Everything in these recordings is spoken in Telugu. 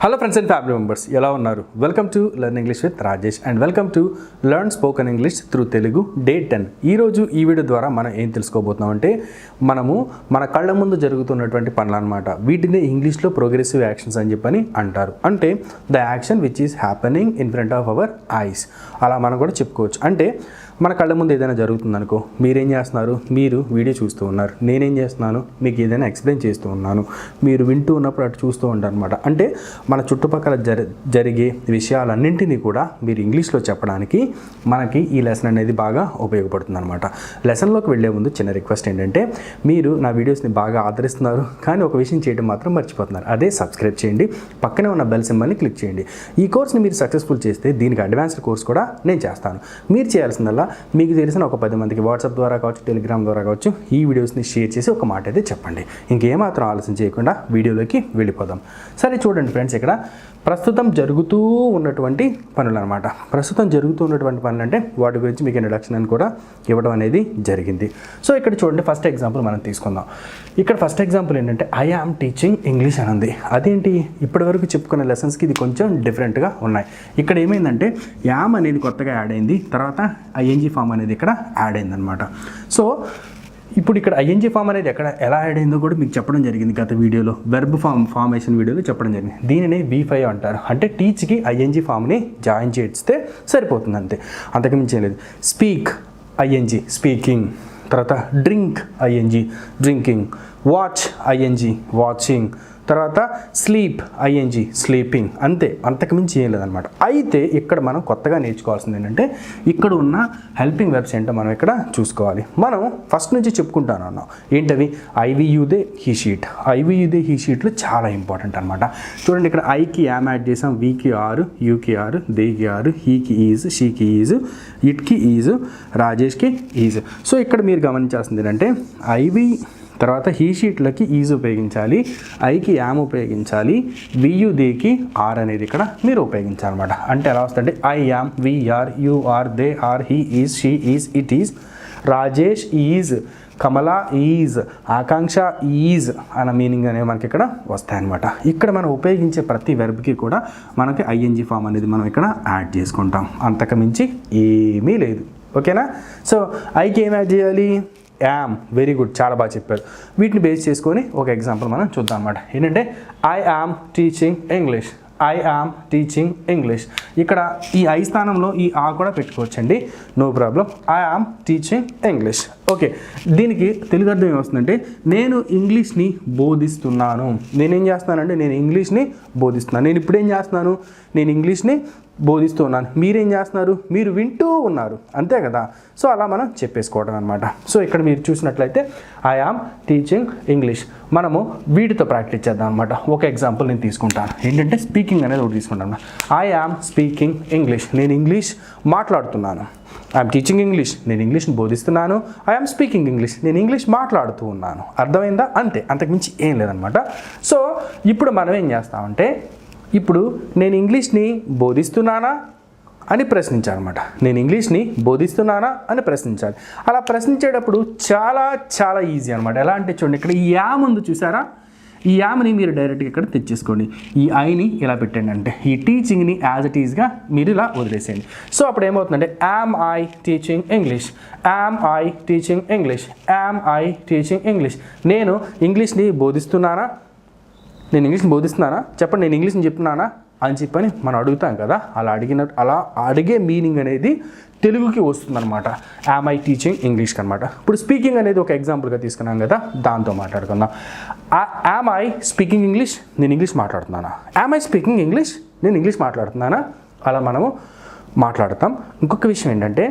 Hello friends and family members ఎలా ఉన్నారు? Welcome to learn English with Rajesh and welcome to learn spoken English through Telugu day ten ఈరోజు ఈ వీడియో ద్వారా మనం ఏం తెలుసుకోబోతున్నాం అంటే మనము మన కళ్ళ ముందు జరుగుతున్నటువంటి పనులు అనమాట వీటిని ఇంగ్లీష్లో ప్రోగ్రెసివ్ యాక్షన్స్ అని చెప్పని అంటారు. అంటే the action which is happening in front of our eyes అలా మనం కూడా చెప్పుకోవచ్చు. అంటే మన కళ్ళ ముందు ఏదైనా జరుగుతుందనుకో మీరేం చేస్తున్నారు? మీరు వీడియో చూస్తూ ఉన్నారు. నేనేం చేస్తున్నాను? మీకు ఏదైనా ఎక్స్ప్లెయిన్ చేస్తూ ఉన్నాను. మీరు వింటూ ఉన్నప్పుడు అటు చూస్తూ ఉంటారు అనమాట అంటే మన చుట్టుపక్కల జరి జరిగే విషయాలన్నింటినీ కూడా మీరు ఇంగ్లీష్లో చెప్పడానికి మనకి ఈ లెసన్ అనేది బాగా ఉపయోగపడుతుంది అనమాట లెసన్లోకి వెళ్ళే ముందు చిన్న రిక్వెస్ట్ ఏంటంటే మీరు నా వీడియోస్ని బాగా ఆదరిస్తున్నారు కానీ ఒక విషయం చేయడం మాత్రం మర్చిపోతున్నారు. అదే సబ్స్క్రైబ్ చేయండి. పక్కనే ఉన్న బెల్ సింబల్ని క్లిక్ చేయండి. ఈ కోర్స్ని మీరు సక్సెస్ఫుల్ చేస్తే దీనికి అడ్వాన్స్డ్ కోర్స్ కూడా నేను చేస్తాను. మీరు చేయాల్సిందల్లా మీకు తెలిసిన ఒక పది మందికి వాట్సాప్ ద్వారా కావచ్చు టెలిగ్రామ్ ద్వారా కావచ్చు ఈ వీడియోస్ని షేర్ చేసి ఒక మాట అయితే చెప్పండి. ఇంకేమాత్రం ఆలోచన చేయకుండా వీడియోలోకి వెళ్ళిపోదాం. సరే చూడండి ఫ్రెండ్స్ ఇక్కడ ప్రస్తుతం జరుగుతూ ఉన్నటువంటి పనులు అనమాట ప్రస్తుతం జరుగుతూ ఉన్నటువంటి పనులు అంటే వాటి గురించి మీకు ఇంట్రడక్షన్ అని కూడా ఇవ్వడం అనేది జరిగింది. సో ఇక్కడ చూడండి ఫస్ట్ ఎగ్జాంపుల్ మనం తీసుకుందాం. ఇక్కడ ఫస్ట్ ఎగ్జాంపుల్ ఏంటంటే ఐ ఆమ్ టీచింగ్ ఇంగ్లీష్ అని ఉంది అదేంటి? ఇప్పటివరకు చెప్పుకున్న లెసన్స్కి ఇది కొంచెం డిఫరెంట్గా ఉన్నాయి. ఇక్కడ ఏమైందంటే యామ్ అనేది కొత్తగా యాడ్ అయింది. తర్వాత ఐఎన్జీ ఫామ్ అనేది ఇక్కడ యాడ్ అయిందనమాట సో ఇప్పుడు ఇక్కడ ఐఎన్జీ ఫామ్ అనేది ఎక్కడ ఎలా యాడ్ అయిందో కూడా మీకు చెప్పడం జరిగింది గత వీడియోలో. వెర్బ్ ఫామ్ ఫార్మేషన్ వీడియోలో చెప్పడం జరిగింది. దీనిని వి ఫైవ్ అంటారు. అంటే టీచ్కి ఐఎన్జీ ఫామ్ని జాయిన్ చేస్తే సరిపోతుంది అంతే. అంతకుమించి ఏం లేదు. స్పీక్ ఐఎన్జీ స్పీకింగ్ తర్వాత drink ING drinking watch ING watching తర్వాత స్లీప్ ఐఎన్జీ స్లీపింగ్ అంతే అంతకుమించి ఏం లేదనమాట అయితే ఇక్కడ మనం కొత్తగా నేర్చుకోవాల్సింది ఏంటంటే ఇక్కడ ఉన్న హెల్పింగ్ వెబ్స్ ఏంటో మనం ఇక్కడ చూసుకోవాలి. మనం ఫస్ట్ నుంచి చెప్పుకుంటాను అన్నాం. ఏంటవి? I we you they he she it I we you they he షీట్లు చాలా ఇంపార్టెంట్ అనమాట చూడండి ఇక్కడ ఐకి యామ్ యాడ్ చేసాం వీకి ఆరు యూకి ఆరు దేకి ఆరు హీకి ఈజ్ షీకి ఈజ్ ఇట్కి ఈజ్ రాజేష్కి ఈజ్ సో ఇక్కడ మీరు గమనించాల్సింది ఏంటంటే ఐవి తర్వాత హీ షీట్లకి ఈజ్ ఉపయోగించాలి ఐకి యామ్ ఉపయోగించాలి వియుదేకి ఆర్ అనేది ఇక్కడ మీరు ఉపయోగించాలన్నమాట. అంటే ఎలా వస్తుందంటే I am we are you are they are he is she is it is Rajesh is Kamala is Akanksha is అన్న మీనింగ్ అనేవి మనకి ఇక్కడ వస్తాయన్నమాట. ఇక్కడ మనం ఉపయోగించే ప్రతి వెర్బ్కి కూడా మనకి ఐఎన్జి ఫామ్ అనేది మనం ఇక్కడ యాడ్ చేసుకుంటాం. అంతకు మించి ఏమీ లేదు. ఓకేనా? సో ఐకి ఏం యాడ్ చేయాలి? యామ్ వెరీ గుడ్ చాలా బాగా చెప్పారు. వీటిని బేస్ చేసుకొని ఒక ఎగ్జాంపుల్ మనం చూద్దాం అనమాట ఏంటంటే I am teaching English I am teaching English ఇక్కడ ఈ ఐ స్థానంలో ఈ ఆ కూడా పెట్టుకోవచ్చండి. No problem I am teaching English okay దీనికి తెలుగు అర్థం ఏమొస్తుందంటే నేను ఇంగ్లీష్ని బోధిస్తున్నాను. నేనేం చేస్తున్నానంటే నేను ఇంగ్లీష్ని బోధిస్తున్నాను. నేను ఇప్పుడు ఏం చేస్తున్నాను? నేను ఇంగ్లీష్ని బోధిస్తూ ఉన్నాను. మీరేం చేస్తున్నారు? మీరు వింటూ ఉన్నారు. అంతే కదా? సో అలా మనం చెప్పేసుకోవడం అనమాట సో ఇక్కడ మీరు చూసినట్లయితే ఐ ఆమ్ టీచింగ్ ఇంగ్లీష్ మనము వీటితో ప్రాక్టీస్ చేద్దాం అనమాట ఒక ఎగ్జాంపుల్ నేను తీసుకుంటాను. ఏంటంటే స్పీకింగ్ అనేది ఒకటి తీసుకుంటాను ఐ ఆమ్ స్పీకింగ్ ఇంగ్లీష్ నేను ఇంగ్లీష్ మాట్లాడుతున్నాను. ఐఎమ్ టీచింగ్ ఇంగ్లీష్ నేను ఇంగ్లీష్ని బోధిస్తున్నాను. ఐఎమ్ స్పీకింగ్ ఇంగ్లీష్ నేను ఇంగ్లీష్ మాట్లాడుతూ ఉన్నాను. అర్థమైందా? అంతే. అంతకుమించి ఏం లేదనమాట సో ఇప్పుడు మనం ఏం చేస్తామంటే ఇప్పుడు నేను ఇంగ్లీష్ని బోధిస్తున్నానా అని ప్రశ్నించాలన్నమాట నేను ఇంగ్లీష్ని బోధిస్తున్నానా అని ప్రశ్నించాలి. అలా ప్రశ్నించేటప్పుడు చాలా చాలా ఈజీ అనమాట ఎలా అంటే చూడండి ఇక్కడ ఈ యామ్ ఉంది చూసారా? ఈ యామ్ని మీరు డైరెక్ట్గా ఇక్కడ తెచ్చేసుకోండి. ఈ ఐని ఇలా పెట్టండి అంటే ఈ టీచింగ్ని యాజ్ ఇట్ ఈజ్గా మీరు ఇలా వదిలేసేయండి. సో అప్పుడు ఏమవుతుందంటే am I teaching English am I teaching English am I teaching English. నేను ఇంగ్లీష్ని బోధిస్తున్నానా? నేను ఇంగ్లీష్ని బోధిస్తున్నానా? చెప్పండి నేను ఇంగ్లీష్ని చెప్తున్నానా? అని చెప్పని మనం అడుగుతాం కదా అలా అడిగిన అలా అడిగే మీనింగ్ అనేది తెలుగుకి వస్తుందన్నమాట. యామ్ ఐ టీచింగ్ ఇంగ్లీష్కి అనమాట ఇప్పుడు స్పీకింగ్ అనేది ఒక ఎగ్జాంపుల్గా తీసుకున్నాం కదా దాంతో మాట్లాడుకుందాం. యామ్ ఐ స్పీకింగ్ ఇంగ్లీష్ నేను ఇంగ్లీష్ మాట్లాడుతున్నానా? యామ్ ఐ స్పీకింగ్ ఇంగ్లీష్ నేను ఇంగ్లీష్ మాట్లాడుతున్నానా? అలా మనము మాట్లాడతాం. ఇంకొక విషయం ఏంటంటే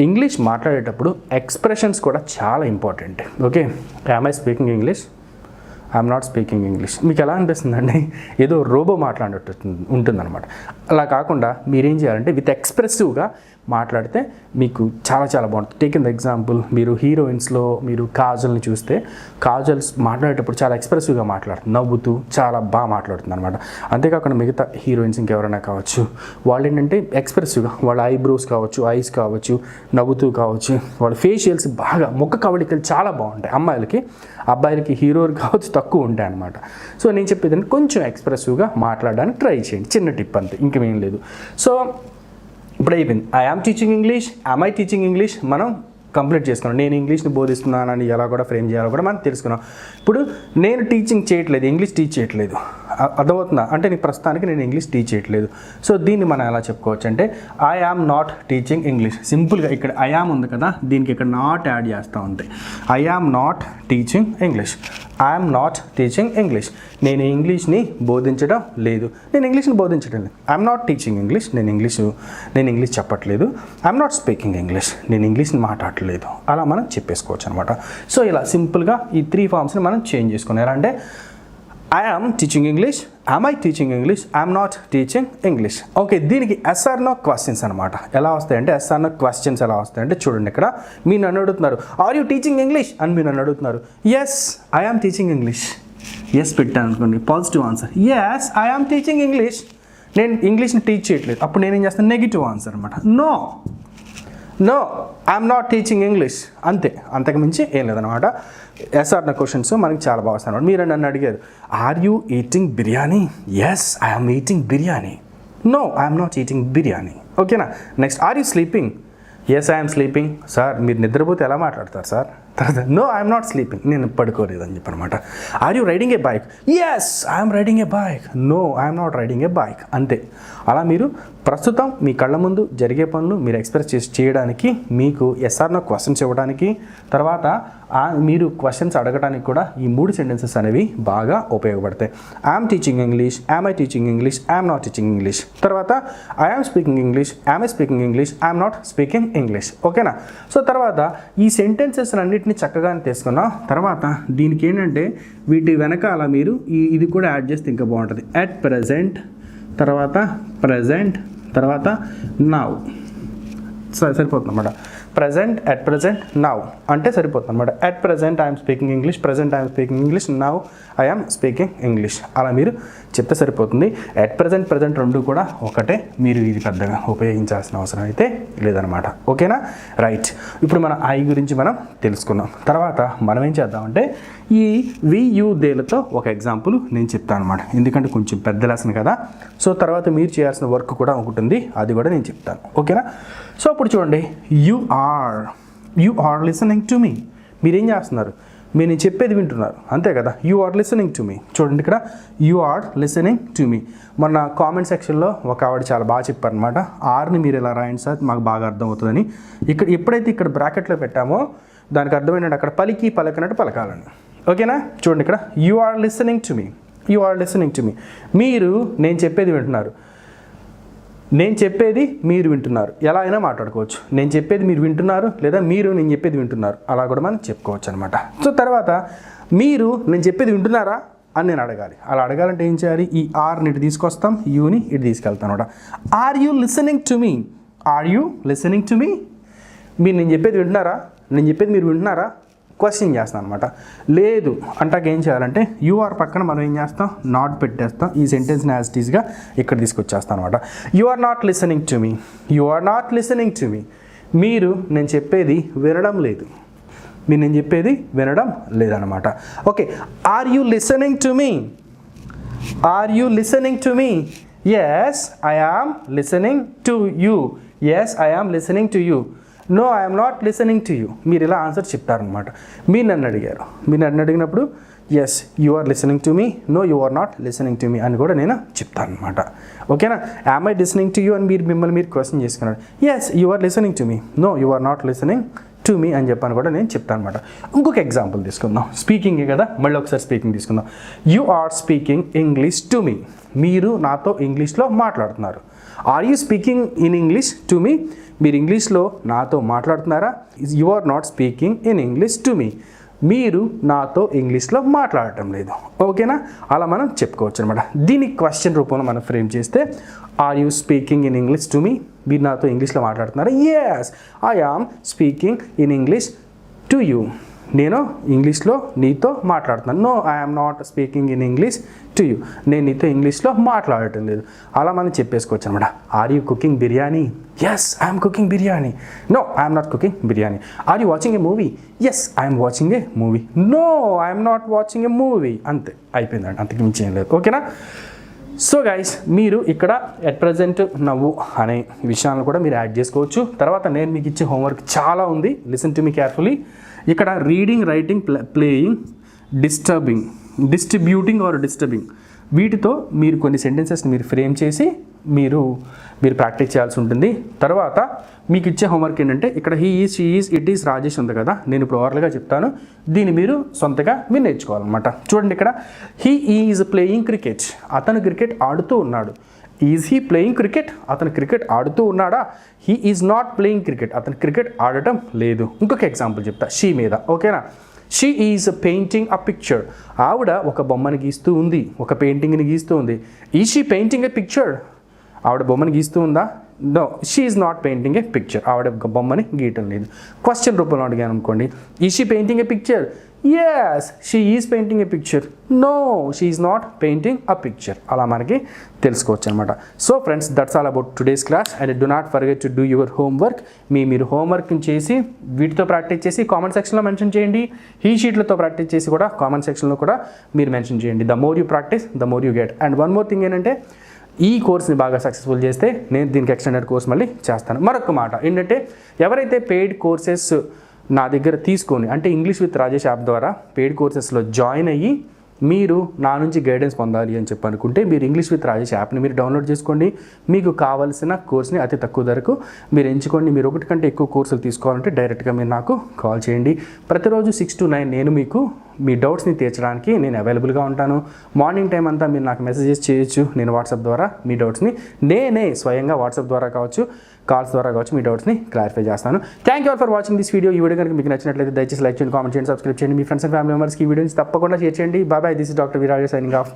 ఇంగ్లీష్ మాట్లాడేటప్పుడు ఎక్స్ప్రెషన్స్ కూడా చాలా important okay am I speaking English I'm not speaking English మీకు ఎలా అనిపిస్తుందండి? ఏదో రోబో మాట్లాడినట్టు ఉంటుందన్నమాట. అలా కాకుండా మీరేం చేయాలంటే విత్ ఎక్స్ప్రెసివ్గా మాట్లాడితే మీకు చాలా చాలా బాగుంటుంది. టేక్ ఇన్ ఎగ్జాంపుల్ మీరు హీరోయిన్స్లో మీరు కాజల్ని చూస్తే కాజల్స్ మాట్లాడేటప్పుడు చాలా ఎక్స్ప్రెసివ్గా మాట్లాడుతుంది. నవ్వుతూ చాలా బాగా మాట్లాడుతుంది అనమాట అంతేకాకుండా మిగతా హీరోయిన్స్ ఇంకెవరైనా కావచ్చు వాళ్ళు ఏంటంటే ఎక్స్ప్రెసివ్గా వాళ్ళ ఐబ్రోస్ కావచ్చు ఐస్ కావచ్చు నవ్వుతూ కావచ్చు వాళ్ళ ఫేషియల్స్ బాగా ముఖ కవళికలు చాలా బాగుంటాయి. అమ్మాయిలకి అబ్బాయిలకి హీరోలు కావచ్చు తక్కువ ఉంటాయి అనమాట సో నేను చెప్పేది కొంచెం ఎక్స్ప్రెసివ్గా మాట్లాడడానికి ట్రై చేయండి. చిన్న టిప్ అంతే ఇంకేమేం లేదు. సో ఇప్పుడు అయిపోయింది. I am teaching English I I teaching English మనం కంప్లీట్ చేసుకున్నాం. నేను ఇంగ్లీష్ని బోధిస్తున్నానని ఎలా కూడా ఫ్రేమ్ చేయాలో కూడా మనం తెలుసుకున్నాం. ఇప్పుడు నేను టీచింగ్ చేయట్లేదు. ఇంగ్లీష్ టీచ్ చేయట్లేదు. అర్థమవుతుందా? అంటే నీకు ప్రస్తుతానికి నేను ఇంగ్లీష్ టీచ్ చేయట్లేదు. సో దీన్ని మనం ఎలా చెప్పుకోవచ్చు అంటే I am not teaching English సింపుల్గా ఇక్కడ ఐ ఆమ్ ఉంది కదా? దీనికి ఇక్కడ నాట్ యాడ్ చేస్తూ ఉంటాయి. I am not teaching English I'm not teaching English. నేను ఇంగ్లీష్ని బోధించడం లేదు. నేను ఇంగ్లీష్ని బోధించడం లేదు. I'm not teaching English. నేను ఇంగ్లీష్ నేను ఇంగ్లీష్ చెప్పట్లేదు. I'm not speaking English. నేను ఇంగ్లీష్ని మాట్లాడట్లేదు. అలా మనం చెప్పేసుకోవచ్చు అనమాట సో ఇలా సింపుల్గా ఈ త్రీ ఫామ్స్ని మనం చేంజ్ చేసుకున్నాం ఎలా అంటే I am teaching English I'm I teaching English I'm not teaching English okay దీనికి ఎస్ఆర్ నో క్వశ్చన్స్ అనమాట ఎలా వస్తాయంటే ఎస్ఆర్ నో క్వశ్చన్స్ ఎలా వస్తాయంటే చూడండి ఇక్కడ. మీరు నన్ను అడుగుతున్నారు ఆర్ యూ టీచింగ్ ఇంగ్లీష్ అని మీరు నన్ను అడుగుతున్నారు. Yes I am teaching English yes పెట్టాను అనుకోండి. Positive answer yes I am teaching English నేను ఇంగ్లీష్ని టీచ్ చేయట్లేదు. అప్పుడు నేనేం చేస్తాను? నెగిటివ్ ఆన్సర్ అనమాట no no I'm not teaching English అంతే. అంతకు మించి ఏం లేదనమాట ఎస్ఆర్ నా క్వశ్చన్స్ మనకి చాలా బాగా వస్తాయి మీరు నన్ను అడిగారు. Are you eating biryani yes I'm eating biryani no I'm not eating biryani ఓకేనా next are you sleeping yes I'm sleeping sir మీరు నిద్రపోతే ఎలా మాట్లాడతారు సార్ తర్వాత నో ఐఎమ్ నాట్ స్లీపింగ్ నేను పడుకోలేదు అని చెప్పనమాట are you riding a bike yes I'm riding a bike no I'm not riding a bike అంతే. అలా మీరు ప్రస్తుతం మీ కళ్ళ ముందు జరిగే పనులు మీరు ఎక్స్ప్రెస్ చేసి చేయడానికి మీకు ఎస్ఆర్నో క్వశ్చన్స్ ఇవ్వడానికి తర్వాత మీరు క్వశ్చన్స్ అడగడానికి కూడా ఈ మూడు సెంటెన్సెస్ అనేవి బాగా ఉపయోగపడతాయి. I'm teaching English I'm I teaching English I'm not teaching English తర్వాత I'm speaking English I'm I speaking English I'm not speaking English ఓకేనా? సో తర్వాత ఈ సెంటెన్సెస్ అన్నిటిని చక్కగా తీసుకున్నాం తర్వాత దీనికి ఏంటంటే వీటి వెనకాల మీరు ఈ ఇది కూడా యాడ్ చేస్తే ఇంకా బాగుంటుంది. అట్ ప్రజెంట్ తర్వాత ప్రజెంట్ తర్వాత నావ్ సరే సరిపోతుంది అన్నమాట ప్రజెంట్ అట్ ప్రజెంట్ నవ్ అంటే సరిపోతుంది అనమాట at present I'm speaking English present I'm speaking English now I'm speaking English అలా మీరు చెప్తే సరిపోతుంది. అట్ ప్రజెంట్ ప్రజెంట్ రెండు కూడా ఒకటే. మీరు ఇది పెద్దగా ఉపయోగించాల్సిన అవసరం అయితే లేదనమాట ఓకేనా రైట్ ఇప్పుడు మన ఐ గురించి మనం తెలుసుకున్నాం తర్వాత మనం ఏం చేద్దామంటే ఈ వియు దేలతో ఒక ఎగ్జాంపుల్ నేను చెప్తాను అనమాట ఎందుకంటే కొంచెం పెద్ద లెసన్ కదా. సో తర్వాత మీరు చేయాల్సిన వర్క్ కూడా ఒకటి ఉంది. అది కూడా నేను చెప్తాను. ఓకేనా సో అప్పుడు చూడండి. You are you are listening to me మీరేం చేస్తున్నారు? మీరు నేను చెప్పేది వింటున్నారు. అంతే కదా? You are listening to me చూడండి ఇక్కడ. You are listening to me మొన్న కామెంట్ సెక్షన్లో ఒక ఆవిడ చాలా బాగా చెప్పారనమాట ఆర్ని మీరు ఇలా రాయండి సార్? మాకు బాగా అర్థం అవుతుందని ఇక్కడ ఎప్పుడైతే ఇక్కడ బ్రాకెట్లో పెట్టామో దానికి అర్థమైనట్టు అక్కడ పలికి పలకనట్టు పలకాలని. ఓకేనా? చూడండి ఇక్కడ. You are listening to me you are listening to me మీరు నేను చెప్పేది వింటున్నారు. నేను చెప్పేది మీరు వింటున్నారు. ఎలా అయినా మాట్లాడుకోవచ్చు. నేను చెప్పేది మీరు వింటున్నారు లేదా మీరు నేను చెప్పేది వింటున్నారు. అలా కూడా మనం చెప్పుకోవచ్చు అనమాట సో తర్వాత మీరు నేను చెప్పేది వింటున్నారా అని నేను అడగాలి. అలా అడగాలంటే ఏం చేయాలి? ఈ ఆర్ని ఇటు తీసుకొస్తాం యూని ఇటు తీసుకెళ్తాను అనమాట are you listening to me are you listening to me మీరు నేను చెప్పేది వింటున్నారా? నేను చెప్పేది మీరు వింటున్నారా? క్వశ్చన్ చేస్తాను అనమాట లేదు అంటాక ఏం చేయాలంటే యూఆర్ పక్కన మనం ఏం చేస్తాం? నాట్ పెట్టేస్తాం. ఈ సెంటెన్స్ని యాజ్ టీస్గా ఇక్కడ తీసుకొచ్చేస్తాం అనమాట you are not listening to me you are not listening to me మీరు నేను చెప్పేది వినడం లేదు. మీరు నేను చెప్పేది వినడం లేదనమాట okay are you listening to me are you listening to me yes I am listening to you yes I am listening to you no I'm not listening to you మీరు ఇలా ఆన్సర్ చెప్తారనమాట మీరు నన్ను అడిగారు. మీరు నన్ను అడిగినప్పుడు yes you are listening to me no you are not listening to me అని కూడా నేను చెప్తాను అనమాట ఓకేనా am I listening to you అని మీరు మిమ్మల్ని మీరు క్వశ్చన్ చేసుకున్నారు. Yes you are listening to me no you are not listening to me అని చెప్పాను కూడా నేను చెప్తాను అనమాట ఇంకొక ఎగ్జాంపుల్ తీసుకుందాం. స్పీకింగే కదా? మళ్ళీ ఒకసారి స్పీకింగ్ తీసుకుందాం. You are speaking English to me మీరు నాతో ఇంగ్లీష్లో మాట్లాడుతున్నారు. Are you speaking in English to me మీరు ఇంగ్లీష్లో నాతో మాట్లాడుతున్నారా? You are not speaking in English to me మీరు నాతో ఇంగ్లీష్లో మాట్లాడటం లేదు. ఓకేనా? అలా మనం చెప్పుకోవచ్చు అనమాట దీన్ని క్వశ్చన్ రూపంలో మనం ఫ్రేమ్ చేస్తే are you speaking in English to me మీరు నాతో ఇంగ్లీష్లో మాట్లాడుతున్నారా? Yes I am speaking in English to you నేను ఇంగ్లీష్లో నీతో మాట్లాడుతున్నాను. No I'm not speaking in English to you నేను నీతో ఇంగ్లీష్లో మాట్లాడటం లేదు. అలా మనం చెప్పేసుకోవచ్చు అనమాట. Are you cooking biryani? Yes I'm cooking biryani. No I'm not cooking biryani. Are you watching a movie yes I'm watching a movie no I'm not watching a movie అంతే. అయిపోయిందండి అంతకు మించి ఏం లేదు. ఓకేనా సో గైస్ మీరు ఇక్కడ ఎట్ ప్రజెంట్ నవ్వు అనే విషయాలను కూడా మీరు యాడ్ చేసుకోవచ్చు. తర్వాత నేను మీకు ఇచ్చే హోంవర్క్ చాలా ఉంది. లిసన్ టు మీ కేర్ఫుల్లీ ఇక్కడ reading writing playing disturbing distributing or disturbing వీటితో మీరు కొన్ని సెంటెన్సెస్ని మీరు ఫ్రేమ్ చేసి మీరు మీరు ప్రాక్టీస్ చేయాల్సి ఉంటుంది. తర్వాత మీకు ఇచ్చే హోంవర్క్ ఏంటంటే ఇక్కడ he is she is it is Rajesh ఉంది కదా నేను ఇప్పుడు ఓవర్గా చెప్తాను. దీన్ని మీరు సొంతగా మీరు నేర్చుకోవాలన్నమాట. చూడండి ఇక్కడ హీ ఈజ్ ప్లేయింగ్ క్రికెట్ అతను క్రికెట్ ఆడుతూ ఉన్నాడు. ఈజ్ హీ ప్లేయింగ్ క్రికెట్ అతను క్రికెట్ ఆడుతూ ఉన్నాడా? He is not playing cricket అతను క్రికెట్ ఆడటం లేదు. ఇంకొక ఎగ్జాంపుల్ చెప్తా షీ మీద. ఓకేనా she is painting a picture ఆవిడ ఒక బొమ్మని గీస్తూ ఉంది ఒక పెయింటింగ్ని గీస్తూ ఉంది. ఈ షీ పెయింటింగ్ ఎ పిక్చర్ ఆవిడ బొమ్మని గీస్తూ ఉందా? No she's not painting a picture ఆవిడ ఒక బొమ్మని గీయటం లేదు. క్వశ్చన్ రూపంలో అడిగాను అనుకోండి. Is she painting a picture yes she is painting a picture no she is not painting a picture అలా మనకి తెలుసుకోవచ్చు అనమాట so friends that's all about today's class and do not forget to do your homework మీ మీరు హోంవర్క్ చేసి వీటితో ప్రాక్టీస్ చేసి కామెంట్ సెక్షన్లో మెన్షన్ చేయండి. ఈ షీట్లతో ప్రాక్టీస్ చేసి కూడా కామెంట్ సెక్షన్లో కూడా మీరు మెన్షన్ చేయండి. The more you practice the more you get and one more thing ఏంటంటే ఈ కోర్స్ని బాగా సక్సెస్ఫుల్ చేస్తే నేను దీనికి ఎక్స్టెండెడ్ కోర్స్ మళ్ళీ చేస్తాను. మరొక మాట ఏంటంటే ఎవరైతే పెయిడ్ కోర్సెస్ నా దగ్గర తీసుకొని అంటే ఇంగ్లీష్ విత్ రాజేష్ యాప్ ద్వారా పెయిడ్ కోర్సెస్లో జాయిన్ అయ్యి మీరు నా నుంచి గైడెన్స్ పొందాలి అని చెప్పి అనుకుంటే మీరు ఇంగ్లీష్ విత్ రాజేష్ యాప్ని మీరు డౌన్లోడ్ చేసుకోండి. మీకు కావాల్సిన కోర్స్ని అతి తక్కువ ధరకు మీరు ఎంచుకోండి. మీరు ఒకటి కంటే ఎక్కువ కోర్సులు తీసుకోవాలంటే డైరెక్ట్గా మీరు నాకు కాల్ చేయండి. ప్రతిరోజు సిక్స్ టు నైన్ నేను మీకు మీ డౌట్స్ని తీర్చడానికి నేను అవైలబుల్గా ఉంటాను. మార్నింగ్ టైం అంతా మీరు నాకు మెసేజెస్ చేయొచ్చు. నేను వాట్సాప్ ద్వారా మీ డౌట్స్ని నేనే స్వయంగా వాట్సాప్ ద్వారా కావచ్చు కాల్స్ ద్వారా కావచ్చు మీ డౌట్స్ని క్లారిఫై చేస్తాను. Thank you all for watching this video ఈ వీడియో కనుక మీకు నచ్చినట్లయితే దయచేసి లైక్ చేయండి కామెంట్ చేయండి సబ్స్క్రైబ్ చేయండి. మీ ఫ్రెండ్స్ అండ్ ఫ్యామిలీ మెంబర్స్కి ఈ వీడియోని తప్పకుండా షేర్ చేయండి. Bye bye this is doctor Viraja signing off